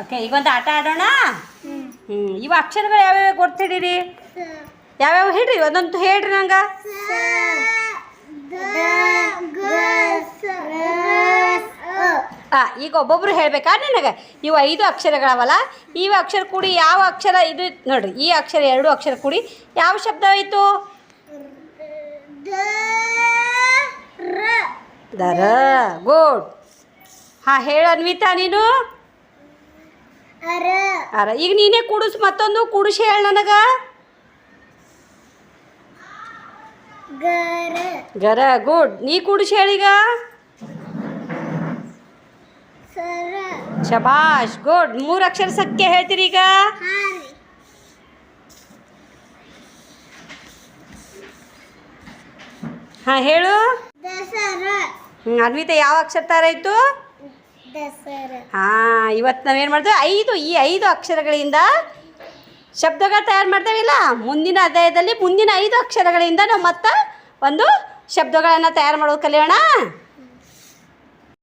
Okay ಈಗ ಒಂದು ಆಟ ಆಡೋಣ? ಹ್ಞೂ ಇವು ಅಕ್ಷರಗಳು ಯಾವ್ಯಾವ ಕೊಡ್ತಿಡೀರಿ ಯಾವ್ಯಾವ ಹೇಳ್ರಿ ಒಂದೊಂದು ಹೇಳ್ರಿ ನಂಗೆ. ಹಾಂ ಈಗ ಒಬ್ಬೊಬ್ರು ಹೇಳ್ಬೇಕಾ? ನಿನಗೆ. ಇವು ಐದು ಅಕ್ಷರಗಳವಲ್ಲ. ಈ ಅಕ್ಷರ ಕೂಡಿ ಯಾವ ಅಕ್ಷರ ಇದು ನೋಡ್ರಿ ಈ ಅಕ್ಷರ ಎರಡು ಅಕ್ಷರ ಕೂಡಿ ಯಾವ ಶಬ್ದ ಆಯಿತು ದರ. ಗುಡ್ ಹಾಂ ಹೇಳು ಅನ್ವಿತಾ ನೀನು? ಅರ. ಈಗ ನೀನೇ ಕುಡಿಸ್ ಮತ್ತೊಂದು? ಕುಡಿಸ್ ಹೇಳ ನನಗೆ. ಗರ. ಗುಡ್ ನೀ ಕುಡಿಸ್ ಹೇಳೀಗ ಶಬಾಷ್. ಗುಡ್ ಮೂರು ಅಕ್ಷರ ಸತ್ಯ ಹೇಳ್ತೀರಿ ಈಗ. ಹಾಂ ಹೇಳು. ಹ್ಞೂ ಅನ್ವಿತಾ ಯಾವ ಅಕ್ಷರ ಇತ್ತು? ಹಾ ಹಾಂ ಇವತ್ತು ನಾವೇನು ಮಾಡ್ತೇವೆ? ಐದು ಈ ಐದು ಅಕ್ಷರಗಳಿಂದ ಶಬ್ದಗಳು ತಯಾರು ಮಾಡ್ತೇವಿಲ್ಲ ಮುಂದಿನ ಅಧ್ಯಾಯದಲ್ಲಿ ಮುಂದಿನ ಐದು ಅಕ್ಷರಗಳಿಂದ ನಾವು ಮತ್ತೆ ಒಂದು ಶಬ್ದಗಳನ್ನು ತಯಾರು ಮಾಡೋದು ಕಲಿಯೋಣ.